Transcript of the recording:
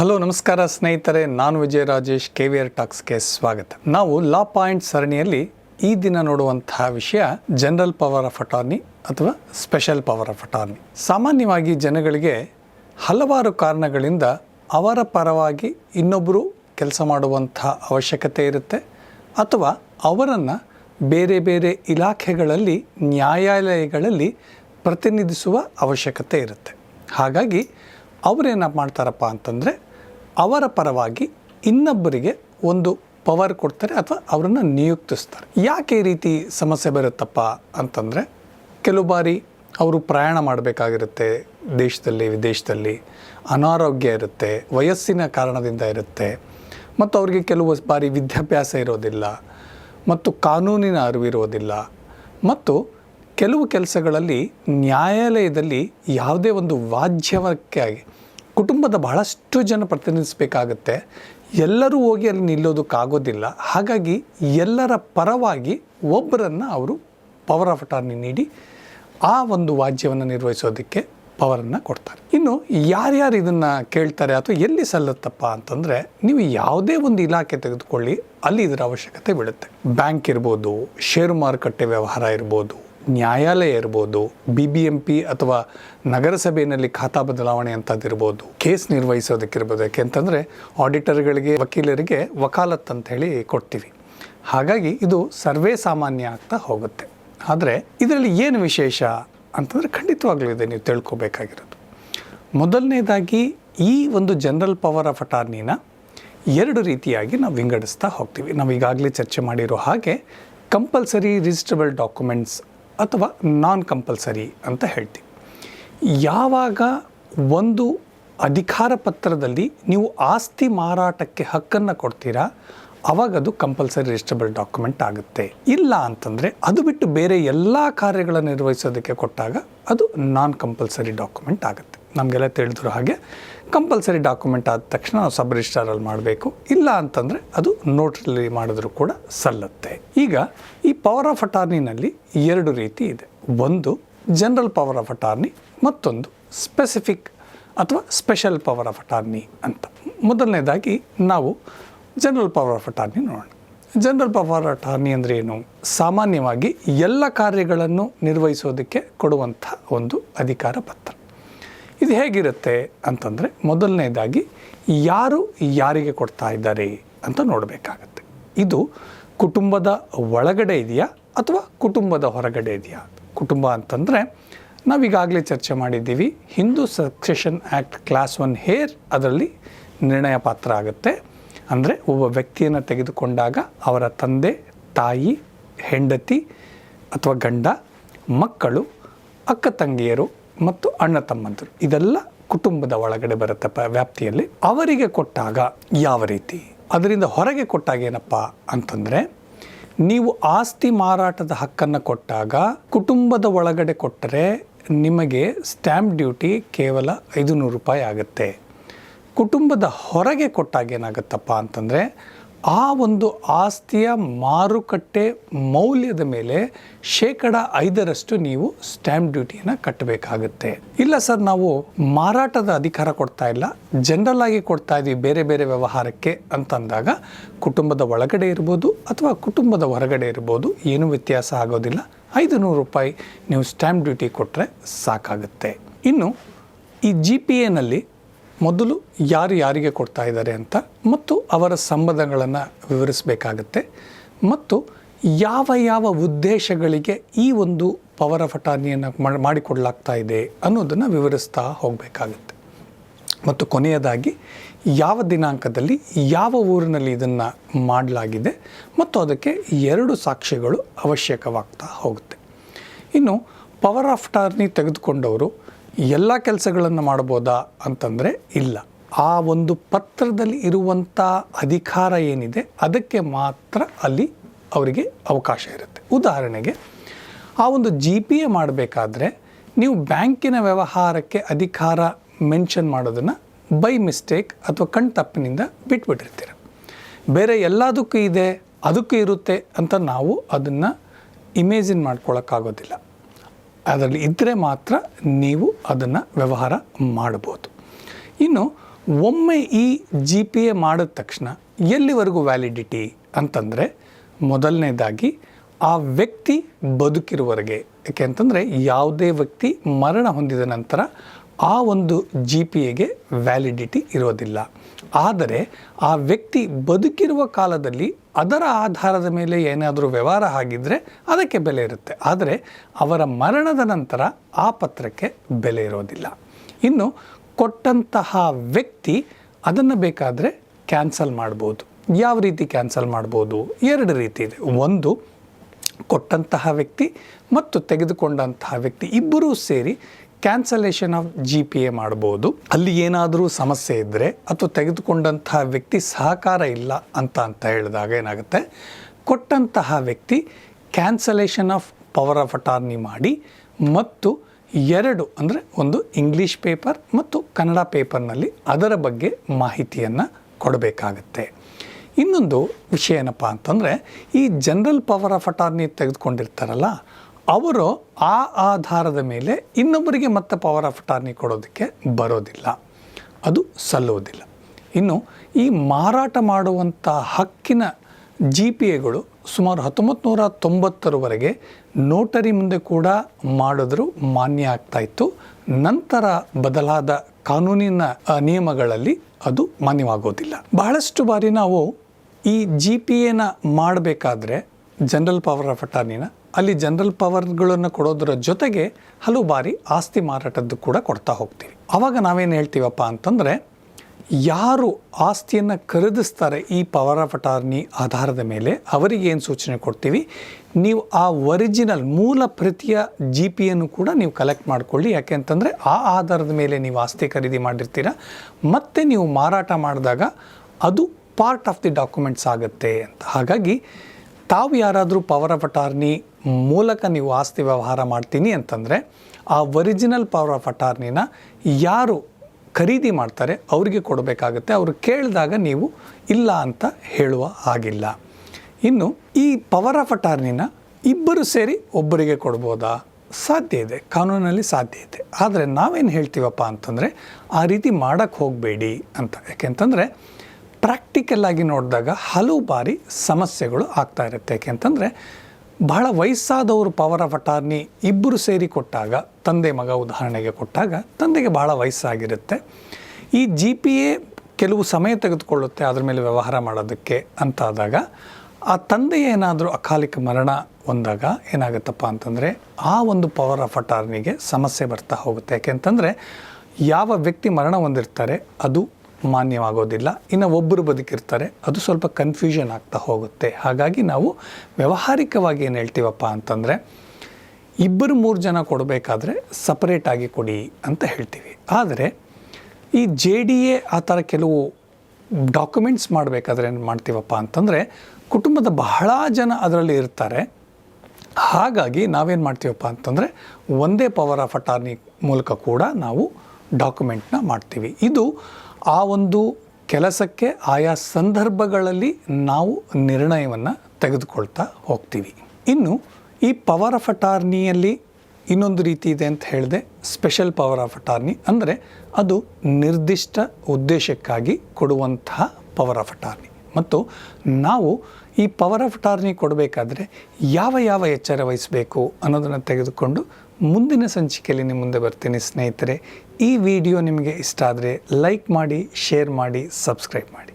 Hello, ನಮಸ್ಕಾರ ಸ್ನೇಹಿತರೆ. ನಾನು Vijaya Rajesh K V R ಟಾಕ್ಸ್ಗೆ ಸ್ವಾಗತ. ನಾವು ಲಾ ಪಾಯಿಂಟ್ ಸರಣಿಯಲ್ಲಿ ಈ ದಿನ ನೋಡುವಂತಹ ವಿಷಯ ಜನರಲ್ ಪವರ್ ಆಫ್ ಅಟಾರ್ನಿ ಅಥವಾ ಸ್ಪೆಷಲ್ ಪವರ್ ಆಫ್ ಅಟಾರ್ನಿ. ಸಾಮಾನ್ಯವಾಗಿ ಜನಗಳಿಗೆ ಹಲವಾರು ಕಾರಣಗಳಿಂದ ಅವರ ಪರವಾಗಿ ಇನ್ನೊಬ್ಬರು ಕೆಲಸ ಮಾಡುವಂತಹ ಅವಶ್ಯಕತೆ ಇರುತ್ತೆ ಅಥವಾ ಅವರನ್ನು ಬೇರೆ ಬೇರೆ ಇಲಾಖೆಗಳಲ್ಲಿ, ನ್ಯಾಯಾಲಯಗಳಲ್ಲಿ ಪ್ರತಿನಿಧಿಸುವ ಅವಶ್ಯಕತೆ ಇರುತ್ತೆ. ಹಾಗಾಗಿ ಅವರೇನಪ್ಪ ಮಾಡ್ತಾರಪ್ಪ ಅಂತಂದರೆ ಅವರ ಪರವಾಗಿ ಇನ್ನೊಬ್ಬರಿಗೆ ಒಂದು ಪವರ್ ಕೊಡ್ತಾರೆ ಅಥವಾ ಅವರನ್ನು ನಿಯುಕ್ತಿಸ್ತಾರೆ. ಯಾಕೆ ಈ ರೀತಿ ಸಮಸ್ಯೆ ಬರುತ್ತಪ್ಪ ಅಂತಂದರೆ, ಕೆಲವು ಬಾರಿ ಅವರು ಪ್ರಯಾಣ ಮಾಡಬೇಕಾಗಿರುತ್ತೆ ದೇಶದಲ್ಲಿ, ವಿದೇಶದಲ್ಲಿ, ಅನಾರೋಗ್ಯ ಇರುತ್ತೆ, ವಯಸ್ಸಿನ ಕಾರಣದಿಂದ ಇರುತ್ತೆ, ಮತ್ತು ಅವರಿಗೆ ಕೆಲವು ಬಾರಿ ವಿದ್ಯಾಭ್ಯಾಸ ಇರೋದಿಲ್ಲ, ಮತ್ತು ಕಾನೂನಿನ ಅರಿವಿರೋದಿಲ್ಲ ಮತ್ತು ಕೆಲವು ಕೆಲಸಗಳಲ್ಲಿ ನ್ಯಾಯಾಲಯದಲ್ಲಿ ಯಾವುದೇ ಒಂದು ವಾಜ್ಯವಕ್ಕಾಗಿ ಕುಟುಂಬದ ಬಹಳಷ್ಟು ಜನ ಪ್ರತಿನಿಧಿಸಬೇಕಾಗತ್ತೆ. ಎಲ್ಲರೂ ಹೋಗಿ ಅಲ್ಲಿ ನಿಲ್ಲೋದಕ್ಕಾಗೋದಿಲ್ಲ. ಹಾಗಾಗಿ ಎಲ್ಲರ ಪರವಾಗಿ ಒಬ್ಬರನ್ನು ಅವರು ಪವರ್ ಆಫ್ ಅಟಾರ್ನಿ ನೀಡಿ ಆ ಒಂದು ವಾಜ್ಯವನ್ನು ನಿರ್ವಹಿಸೋದಕ್ಕೆ ಪವರನ್ನು ಕೊಡ್ತಾರೆ. ಇನ್ನು ಯಾರ್ಯಾರು ಇದನ್ನು ಕೇಳ್ತಾರೆ ಅಥವಾ ಎಲ್ಲಿ ಸಲ್ಲತ್ತಪ್ಪ ಅಂತಂದರೆ ನೀವು ಯಾವುದೇ ಒಂದು ಇಲಾಖೆ ತೆಗೆದುಕೊಳ್ಳಿ, ಅಲ್ಲಿ ಇದರ ಅವಶ್ಯಕತೆ ಬೀಳುತ್ತೆ. ಬ್ಯಾಂಕ್ ಇರ್ಬೋದು ಷೇರು ಮಾರುಕಟ್ಟೆ ವ್ಯವಹಾರ ಇರ್ಬೋದು ನ್ಯಾಯಾಲಯ ಇರ್ಬೋದು ಬಿ ಬಿ ಎಂ ಪಿ ಅಥವಾ ನಗರಸಭೆಯಲ್ಲಿ ಖಾತಾ ಬದಲಾವಣೆ ಅಂತದಿರ್ಬೋದು ಕೇಸ್ ನಿರ್ವಹಿಸೋದಕ್ಕಿರ್ಬೋದು. ಯಾಕೆಂತಂದರೆ ಆಡಿಟರ್ಗಳಿಗೆ, ವಕೀಲರಿಗೆ ವಕಾಲತ್ ಅಂತ ಹೇಳಿ ಕೊಡ್ತೀವಿ. ಹಾಗಾಗಿ ಇದು ಸರ್ವೇ ಸಾಮಾನ್ಯ ಆಗ್ತಾ ಹೋಗುತ್ತೆ. ಆದರೆ ಇದರಲ್ಲಿ ಏನು ವಿಶೇಷ ಅಂತಂದರೆ ಖಂಡಿತವಾಗ್ಲೂ ಇದೆ, ನೀವು ತಿಳ್ಕೊಬೇಕಾಗಿರೋದು. ಮೊದಲನೇದಾಗಿ ಈ ಒಂದು ಜನರಲ್ ಪವರ್ ಆಫ್ ಅಟಾರ್ನಿನ ಎರಡು ರೀತಿಯಾಗಿ ನಾವು ವಿಂಗಡಿಸ್ತಾ ಹೋಗ್ತೀವಿ. ನಾವು ಈಗಾಗಲೇ ಚರ್ಚೆ ಮಾಡಿರೋ ಹಾಗೆ ಕಂಪಲ್ಸರಿ ರಿಜಿಸ್ಟ್ರಬಲ್ ಡಾಕ್ಯುಮೆಂಟ್ಸ್ ಅಥವಾ ನಾನ್ ಕಂಪಲ್ಸರಿ ಅಂತ ಹೇಳ್ತೀವಿ. ಯಾವಾಗ ಒಂದು ಅಧಿಕಾರ ಪತ್ರದಲ್ಲಿ ನೀವು ಆಸ್ತಿ ಮಾರಾಟಕ್ಕೆ ಹಕ್ಕನ್ನು ಕೊಡ್ತೀರಾ, ಅವಾಗ ಅದು ಕಂಪಲ್ಸರಿ ರಿಜಿಸ್ಟಬಲ್ ಡಾಕ್ಯುಮೆಂಟ್ ಆಗುತ್ತೆ. ಇಲ್ಲ ಅಂತಂದರೆ ಅದು ಬಿಟ್ಟು ಬೇರೆ ಎಲ್ಲ ಕಾರ್ಯಗಳನ್ನು ನಿರ್ವಹಿಸೋದಕ್ಕೆ ಕೊಟ್ಟಾಗ ಅದು ನಾನ್ ಕಂಪಲ್ಸರಿ ಡಾಕ್ಯುಮೆಂಟ್ ಆಗುತ್ತೆ. ನಮಗೆಲ್ಲ ತಿಳಿದಿರೋ ಹಾಗೆ ಕಂಪಲ್ಸರಿ ಡಾಕ್ಯುಮೆಂಟ್ ಆದ ತಕ್ಷಣ ನಾವು ಸಬ್ ರಿಜಿಸ್ಟ್ರಾರಲ್ಲಿ ಮಾಡಬೇಕು. ಇಲ್ಲ ಅಂತಂದರೆ ಅದು ನೋಟ್ರಲ್ಲಿ ಮಾಡಿದ್ರೂ ಕೂಡ ಸಲ್ಲತ್ತೆ. ಈಗ ಈ ಪವರ್ ಆಫ್ ಅಟಾರ್ನಿನಲ್ಲಿ ಎರಡು ರೀತಿ ಇದೆ. ಒಂದು ಜನರಲ್ ಪವರ್ ಆಫ್ ಅಟಾರ್ನಿ ಮತ್ತೊಂದು ಸ್ಪೆಸಿಫಿಕ್ ಅಥವಾ ಸ್ಪೆಷಲ್ ಪವರ್ ಆಫ್ ಅಟಾರ್ನಿ ಅಂತ. ಮೊದಲನೇದಾಗಿ ನಾವು ಜನರಲ್ ಪವರ್ ಆಫ್ ಅಟಾರ್ನಿ ನೋಡೋಣ. ಜನರಲ್ ಪವರ್ ಅಟಾರ್ನಿ ಅಂದರೆ ಏನು? ಸಾಮಾನ್ಯವಾಗಿ ಎಲ್ಲ ಕಾರ್ಯಗಳನ್ನು ನಿರ್ವಹಿಸೋದಕ್ಕೆ ಕೊಡುವಂಥ ಒಂದು ಅಧಿಕಾರ ಪತ್ರ. ಇದು ಹೇಗಿರುತ್ತೆ ಅಂತಂದರೆ ಮೊದಲನೇದಾಗಿ ಯಾರು ಯಾರಿಗೆ ಕೊಡ್ತಾ ಇದ್ದಾರೆ ಅಂತ ನೋಡಬೇಕಾಗತ್ತೆ. ಇದು ಕುಟುಂಬದ ಒಳಗಡೆ ಇದೆಯಾ ಅಥವಾ ಕುಟುಂಬದ ಹೊರಗಡೆ ಇದೆಯಾ? ಕುಟುಂಬ ಅಂತಂದರೆ ನಾವೀಗಾಗಲೇ ಚರ್ಚೆ ಮಾಡಿದ್ದೀವಿ, Hindu succession act class one heir ಅದರಲ್ಲಿ ನಿರ್ಣಯ ಪಾತ್ರ ಆಗುತ್ತೆ. ಅಂದರೆ ಒಬ್ಬ ವ್ಯಕ್ತಿಯನ್ನು ತೆಗೆದುಕೊಂಡಾಗ ಅವರ ತಂದೆ, ತಾಯಿ, ಹೆಂಡತಿ ಅಥವಾ ಗಂಡ, ಮಕ್ಕಳು, ಅಕ್ಕ ತಂಗಿಯರು ಮತ್ತು ಅಣ್ಣ ತಮ್ಮಂದರು. ಇದೆಲ್ಲ ಕುಟುಂಬದ ಒಳಗಡೆ ಬರುತ್ತೆ ಪ ವ್ಯಾಪ್ತಿಯಲ್ಲಿ. ಅವರಿಗೆ ಕೊಟ್ಟಾಗ ಯಾವ ರೀತಿ? ಅದರಿಂದ ಹೊರಗೆ ಕೊಟ್ಟಾಗ ಏನಪ್ಪ ಅಂತಂದರೆ, ನೀವು ಆಸ್ತಿ ಮಾರಾಟದ ಹಕ್ಕನ್ನು ಕೊಟ್ಟಾಗ ಕುಟುಂಬದ ಒಳಗಡೆ ಕೊಟ್ಟರೆ ನಿಮಗೆ ಸ್ಟ್ಯಾಂಪ್ ಡ್ಯೂಟಿ ಕೇವಲ ಐದು ನೂರು ರೂಪಾಯಿ ಆಗುತ್ತೆ. ಕುಟುಂಬದ ಹೊರಗೆ ಕೊಟ್ಟಾಗ ಏನಾಗುತ್ತಪ್ಪ ಅಂತಂದರೆ ಆ ಒಂದು ಆಸ್ತಿಯ ಮಾರುಕಟ್ಟೆ ಮೌಲ್ಯದ ಮೇಲೆ ಶೇಕಡ ಐದರಷ್ಟು ನೀವು ಸ್ಟ್ಯಾಂಪ್ ಡ್ಯೂಟಿಯನ್ನು ಕಟ್ಟಬೇಕಾಗುತ್ತೆ. ಇಲ್ಲ ಸರ್, ನಾವು ಮಾರಾಟದ ಅಧಿಕಾರ ಕೊಡ್ತಾ ಇಲ್ಲ, ಜನರಲ್ ಆಗಿ ಕೊಡ್ತಾ ಇದ್ವಿ ಬೇರೆ ಬೇರೆ ವ್ಯವಹಾರಕ್ಕೆ ಅಂತಂದಾಗ ಕುಟುಂಬದ ಒಳಗಡೆ ಇರ್ಬೋದು ಅಥವಾ ಕುಟುಂಬದ ಹೊರಗಡೆ ಇರ್ಬೋದು, ಏನೂ ವ್ಯತ್ಯಾಸ ಆಗೋದಿಲ್ಲ. ಐದು ನೂರು ರೂಪಾಯಿ ನೀವು ಸ್ಟ್ಯಾಂಪ್ ಡ್ಯೂಟಿ ಕೊಟ್ಟರೆ ಸಾಕಾಗುತ್ತೆ. ಇನ್ನು ಈ ಜಿ ಪಿ ಎನಲ್ಲಿ ಮೊದಲು ಯಾರು ಯಾರಿಗೆ ಕೊಡ್ತಾ ಇದ್ದಾರೆ ಅಂತ ಮತ್ತು ಅವರ ಸಂಬಂಧಗಳನ್ನು ವಿವರಿಸಬೇಕಾಗತ್ತೆ. ಮತ್ತು ಯಾವ ಯಾವ ಉದ್ದೇಶಗಳಿಗೆ ಈ ಒಂದು ಪವರ್ ಆಫ್ ಅಟಾರ್ನಿಯನ್ನು ಮಾಡಿಕೊಡ್ಲಾಗ್ತಾ ಇದೆ ಅನ್ನೋದನ್ನು ವಿವರಿಸ್ತಾ ಹೋಗಬೇಕಾಗುತ್ತೆ. ಮತ್ತು ಕೊನೆಯದಾಗಿ ಯಾವ ದಿನಾಂಕದಲ್ಲಿ ಯಾವ ಊರಿನಲ್ಲಿ ಇದನ್ನು ಮಾಡಲಾಗಿದೆ ಮತ್ತು ಅದಕ್ಕೆ ಎರಡು ಸಾಕ್ಷಿಗಳು ಅವಶ್ಯಕವಾಗ್ತಾ ಹೋಗುತ್ತೆ. ಇನ್ನು ಪವರ್ ಆಫ್ ಟಾರ್ನಿ ತೆಗೆದುಕೊಂಡವರು ಎಲ್ಲ ಕೆಲಸಗಳನ್ನು ಮಾಡ್ಬೋದಾ ಅಂತಂದರೆ ಇಲ್ಲ. ಆ ಒಂದು ಪತ್ರದಲ್ಲಿ ಇರುವಂಥ ಅಧಿಕಾರ ಏನಿದೆ, ಅದಕ್ಕೆ ಮಾತ್ರ ಅಲ್ಲಿ ಅವರಿಗೆ ಅವಕಾಶ ಇರುತ್ತೆ. ಉದಾಹರಣೆಗೆ, ಆ ಒಂದು ಜಿ ಪಿ ಎ ಮಾಡಬೇಕಾದ್ರೆ ನೀವು ಬ್ಯಾಂಕಿನ ವ್ಯವಹಾರಕ್ಕೆ ಅಧಿಕಾರ ಮೆನ್ಷನ್ ಮಾಡೋದನ್ನು ಬೈ ಮಿಸ್ಟೇಕ್ ಅಥವಾ ಕಣ್ತಪ್ಪಿನಿಂದ ಬಿಟ್ಬಿಟ್ಟಿರ್ತೀರ. ಬೇರೆ ಎಲ್ಲದಕ್ಕೂ ಇದೆ, ಅದಕ್ಕೂ ಇರುತ್ತೆ ಅಂತ ನಾವು ಅದನ್ನು ಇಮೇಜಿನ್ ಮಾಡ್ಕೊಳ್ಳೋಕ್ಕಾಗೋದಿಲ್ಲ ಅದರಲ್ಲಿ ಇದ್ದರೆ ಮಾತ್ರ ನೀವು ಅದನ್ನು ವ್ಯವಹಾರ ಮಾಡ್ಬೋದು ಇನ್ನು ಒಮ್ಮೆ ಈ ಜಿ ಪಿ ಎ ಮಾಡಿದ ತಕ್ಷಣ ಎಲ್ಲಿವರೆಗೂ ವ್ಯಾಲಿಡಿಟಿ ಅಂತಂದರೆ ಮೊದಲನೇದಾಗಿ ಆ ವ್ಯಕ್ತಿ ಬದುಕಿರುವವರೆಗೆ. ಯಾಕೆ ಅಂತಂದರೆ ಯಾವುದೇ ವ್ಯಕ್ತಿ ಮರಣ ಹೊಂದಿದ ನಂತರ ಆ ಒಂದು ಜಿ ಪಿ ಎಗೆ ವ್ಯಾಲಿಡಿಟಿ ಇರೋದಿಲ್ಲ. ಆದರೆ ಆ ವ್ಯಕ್ತಿ ಬದುಕಿರುವ ಕಾಲದಲ್ಲಿ ಅದರ ಆಧಾರದ ಮೇಲೆ ಏನಾದರೂ ವ್ಯವಹಾರ ಆಗಿದ್ದರೆ ಅದಕ್ಕೆ ಬೆಲೆ ಇರುತ್ತೆ. ಆದರೆ ಅವರ ಮರಣದ ನಂತರ ಆ ಪತ್ರಕ್ಕೆ ಬೆಲೆ ಇರೋದಿಲ್ಲ. ಇನ್ನು ಕೊಟ್ಟಂತಹ ವ್ಯಕ್ತಿ ಅದನ್ನು ಬೇಕಾದರೆ ಕ್ಯಾನ್ಸಲ್ ಮಾಡ್ಬೋದು. ಯಾವ ರೀತಿ ಕ್ಯಾನ್ಸಲ್ ಮಾಡ್ಬೋದು? ಎರಡು ರೀತಿ ಇದೆ. ಒಂದು, ಕೊಟ್ಟಂತಹ ವ್ಯಕ್ತಿ ಮತ್ತು ತೆಗೆದುಕೊಂಡಂತಹ ವ್ಯಕ್ತಿ ಇಬ್ಬರೂ ಸೇರಿ cancellation of G P A ಮಾಡ್ಬೋದು. ಅಲ್ಲಿ ಏನಾದರೂ ಸಮಸ್ಯೆ ಇದ್ದರೆ ಅಥವಾ ತೆಗೆದುಕೊಂಡಂತಹ ವ್ಯಕ್ತಿ ಸಹಕಾರ ಇಲ್ಲ ಅಂತ ಅಂತ ಹೇಳಿದಾಗ ಏನಾಗುತ್ತೆ? ಕೊಟ್ಟಂತಹ ವ್ಯಕ್ತಿ cancellation of power of attorney ಮಾಡಿ ಮತ್ತು ಎರಡು ಅಂದರೆ ಒಂದು ಇಂಗ್ಲೀಷ್ ಪೇಪರ್ ಮತ್ತು ಕನ್ನಡ ಪೇಪರ್ನಲ್ಲಿ ಅದರ ಬಗ್ಗೆ ಮಾಹಿತಿಯನ್ನು ಕೊಡಬೇಕಾಗತ್ತೆ. ಇನ್ನೊಂದು ವಿಷಯ ಏನಪ್ಪ ಅಂತಂದರೆ ಈ ಜನರಲ್ ಪವರ್ ಆಫ್ ಅಟಾರ್ನಿ ತೆಗೆದುಕೊಂಡಿರ್ತಾರಲ್ಲ ಅವರು ಆ ಆಧಾರದ ಮೇಲೆ ಇನ್ನೊಬ್ಬರಿಗೆ ಮತ್ತೆ ಪವರ್ ಆಫ್ ಟಾರ್ನಿ ಕೊಡೋದಕ್ಕೆ ಬರೋದಿಲ್ಲ. ಅದು ಸಲ್ಲುವುದಿಲ್ಲ. ಇನ್ನು ಈ ಮಾರಾಟ ಮಾಡುವಂಥ ಹಕ್ಕಿನ ಜಿ ಪಿ ಎಗಳು ಸುಮಾರು ಹತ್ತೊಂಬತ್ತು ನೂರ ತೊಂಬತ್ತರವರೆಗೆ ನೋಟರಿ ಮುಂದೆ ಕೂಡ ಮಾಡಿದ್ರು ಮಾನ್ಯ ಆಗ್ತಾ ಇತ್ತು. ನಂತರ ಬದಲಾದ ಕಾನೂನಿನ ನಿಯಮಗಳಲ್ಲಿ ಅದು ಮಾನ್ಯವಾಗೋದಿಲ್ಲ. ಬಹಳಷ್ಟು ಬಾರಿ ನಾವು ಈ ಜಿ ಪಿ ಎನ ಮಾಡಬೇಕಾದ್ರೆ ಜನರಲ್ ಪವರ್ ಆಫ್ ಅಟಾರ್ನಿನ ಅಲ್ಲಿ ಜನರಲ್ ಪವರ್ಗಳನ್ನು ಕೊಡೋದರ ಜೊತೆಗೆ ಹಲವು ಬಾರಿ ಆಸ್ತಿ ಮಾರಾಟದ್ದು ಕೂಡ ಕೊಡ್ತಾ ಹೋಗ್ತೀವಿ. ಆವಾಗ ನಾವೇನು ಹೇಳ್ತೀವಪ್ಪ ಅಂತಂದರೆ, ಯಾರು ಆಸ್ತಿಯನ್ನು ಖರೀದಿಸ್ತಾರೆ ಈ ಪವರ್ ಆಫ್ ಅಟಾರ್ನಿ ಆಧಾರದ ಮೇಲೆ ಅವರಿಗೆ ಏನು ಸೂಚನೆ ಕೊಡ್ತೀವಿ? ನೀವು ಆ ಒರಿಜಿನಲ್ ಮೂಲ ಪ್ರತಿಯ ಜಿ ಪಿಯನ್ನು ಕೂಡ ನೀವು ಕಲೆಕ್ಟ್ ಮಾಡಿಕೊಳ್ಳಿ. ಯಾಕೆ ಅಂತಂದರೆ ಆ ಆಧಾರದ ಮೇಲೆ ನೀವು ಆಸ್ತಿ ಖರೀದಿ ಮಾಡಿರ್ತೀರ? ಮತ್ತು ನೀವು ಮಾರಾಟ ಮಾಡಿದಾಗ ಅದು ಪಾರ್ಟ್ ಆಫ್ ದಿ ಡಾಕ್ಯುಮೆಂಟ್ಸ್ ಆಗುತ್ತೆ ಅಂತ. ಹಾಗಾಗಿ ತಾವು ಯಾರಾದರೂ ಪವರ್ ಆಫ್ ಅಟಾರ್ನಿ ಮೂಲಕ ನೀವು ಆಸ್ತಿ ವ್ಯವಹಾರ ಮಾಡ್ತೀನಿ ಅಂತಂದರೆ, ಆ ಒರಿಜಿನಲ್ ಪವರ್ ಆಫ್ ಅಟಾರ್ನಿನ ಯಾರು ಖರೀದಿ ಮಾಡ್ತಾರೆ, ಅವರಿಗೆ ಕೊಡಬೇಕಾಗತ್ತೆ. ಅವರು ಕೇಳಿದಾಗ ನೀವು ಇಲ್ಲ ಅಂತ ಹೇಳುವ ಹಾಗಿಲ್ಲ. ಇನ್ನು ಈ ಪವರ್ ಆಫ್ ಅಟಾರ್ನಿನ ಇಬ್ಬರು ಸೇರಿ ಒಬ್ಬರಿಗೆ ಕೊಡ್ಬೋದಾ? ಸಾಧ್ಯ ಇದೆ. ಕಾನೂನಲ್ಲಿ ಸಾಧ್ಯ ಇದೆ. ಆದರೆ ನಾವೇನು ಹೇಳ್ತೀವಪ್ಪ ಅಂತಂದರೆ, ಆ ರೀತಿ ಮಾಡೋಕ್ಕೆ ಹೋಗಬೇಡಿ ಅಂತ. ಯಾಕೆಂತಂದರೆ ಪ್ರಾಕ್ಟಿಕಲ್ ಆಗಿ ನೋಡಿದಾಗ ಹಲವು ಬಾರಿ ಸಮಸ್ಯೆಗಳು ಆಗ್ತಾ ಇರುತ್ತೆ. ಯಾಕೆಂತಂದರೆ ಬಹಳ ವಯಸ್ಸಾದವರು ಪವರ್ ಆಫ್ ಅಟಾರ್ನಿ ಇಬ್ಬರು ಸೇರಿ ಕೊಟ್ಟಾಗ, ತಂದೆ ಮಗ ಉದಾಹರಣೆಗೆ ಕೊಟ್ಟಾಗ ತಂದೆಗೆ ಬಹಳ ವಯಸ್ಸಾಗಿರುತ್ತೆ. ಈ ಜಿ ಪಿ ಎ ಕೆಲವು ಸಮಯ ತೆಗೆದುಕೊಳ್ಳುತ್ತೆ, ಅದ್ರ ಮೇಲೆ ವ್ಯವಹಾರ ಮಾಡೋದಕ್ಕೆ ಅಂತಾದಾಗ, ಆ ತಂದೆ ಏನಾದರೂ ಅಕಾಲಿಕ ಮರಣ ಹೊಂದಾಗ ಏನಾಗುತ್ತಪ್ಪ ಅಂತಂದರೆ ಆ ಒಂದು ಪವರ್ ಆಫ್ ಅಟಾರ್ನಿಗೆ ಸಮಸ್ಯೆ ಬರ್ತಾ ಹೋಗುತ್ತೆ. ಯಾಕೆಂತಂದರೆ ಯಾವ ವ್ಯಕ್ತಿ ಮರಣ ಹೊಂದಿರ್ತಾರೆ, ಅದು ಮಾನ್ಯವಾಗೋದಿಲ್ಲ. ಇನ್ನು ಒಬ್ಬರು ಬದುಕಿರ್ತಾರೆ. ಅದು ಸ್ವಲ್ಪ ಕನ್ಫ್ಯೂಷನ್ ಆಗ್ತಾ ಹೋಗುತ್ತೆ. ಹಾಗಾಗಿ ನಾವು ವ್ಯಾವಹಾರಿಕವಾಗಿ ಏನು ಹೇಳ್ತೀವಪ್ಪ ಅಂತಂದರೆ, ಇಬ್ಬರು ಮೂರು ಜನ ಕೊಡಬೇಕಾದ್ರೆ ಸಪರೇಟಾಗಿ ಕೊಡಿ ಅಂತ ಹೇಳ್ತೀವಿ. ಆದರೆ, ಈ ಜೆ ಡಿ ಎ ಆ ಥರ ಕೆಲವು ಡಾಕ್ಯುಮೆಂಟ್ಸ್ ಮಾಡಬೇಕಾದ್ರೆ ಏನು ಮಾಡ್ತೀವಪ್ಪ ಅಂತಂದರೆ, ಕುಟುಂಬದ ಬಹಳ ಜನ ಅದರಲ್ಲಿ ಇರ್ತಾರೆ. ಹಾಗಾಗಿ ನಾವೇನು ಮಾಡ್ತೀವಪ್ಪ ಅಂತಂದರೆ, ಒಂದೇ ಪವರ್ ಆಫ್ ಅಟಾರ್ನಿ ಮೂಲಕ ಕೂಡ ನಾವು ಡಾಕ್ಯುಮೆಂಟ್ನ ಮಾಡ್ತೀವಿ. ಇದು ಆ ಒಂದು ಕೆಲಸಕ್ಕೆ ಆಯಾ ಸಂದರ್ಭಗಳಲ್ಲಿ ನಾವು ನಿರ್ಣಯವನ್ನು ತೆಗೆದುಕೊಳ್ತಾ ಹೋಗ್ತೀವಿ. ಇನ್ನು ಈ ಪವರ್ ಆಫ್ ಅಟಾರ್ನಿಯಲ್ಲಿ ಇನ್ನೊಂದು ರೀತಿ ಇದೆ ಅಂತ ಹೇಳಿದೆ, ಸ್ಪೆಷಲ್ ಪವರ್ ಆಫ್ ಅಟಾರ್ನಿ ಅಂದರೆ ಅದು ನಿರ್ದಿಷ್ಟ ಉದ್ದೇಶಕ್ಕಾಗಿ ಕೊಡುವಂತಹ ಪವರ್ ಆಫ್ ಅಟಾರ್ನಿ. ಮತ್ತು ನಾವು ಈ ಪವರ್ ಆಫ್ ಅಟಾರ್ನಿ ಕೊಡಬೇಕಾದ್ರೆ ಯಾವ ಯಾವ ಎಚ್ಚರ ವಹಿಸಬೇಕು ಅನ್ನೋದನ್ನು ತೆಗೆದುಕೊಂಡು ಮುಂದಿನ ಸಂಚಿಕೆಯಲ್ಲಿ ನಿಮ್ಮ ಮುಂದೆ ಬರ್ತೀನಿ ಸ್ನೇಹಿತರೆ. ಈ ವಿಡಿಯೋ ನಿಮಗೆ ಇಷ್ಟ ಆದರೆ ಲೈಕ್ ಮಾಡಿ, ಶೇರ್ ಮಾಡಿ, ಸಬ್ಸ್ಕ್ರೈಬ್ ಮಾಡಿ.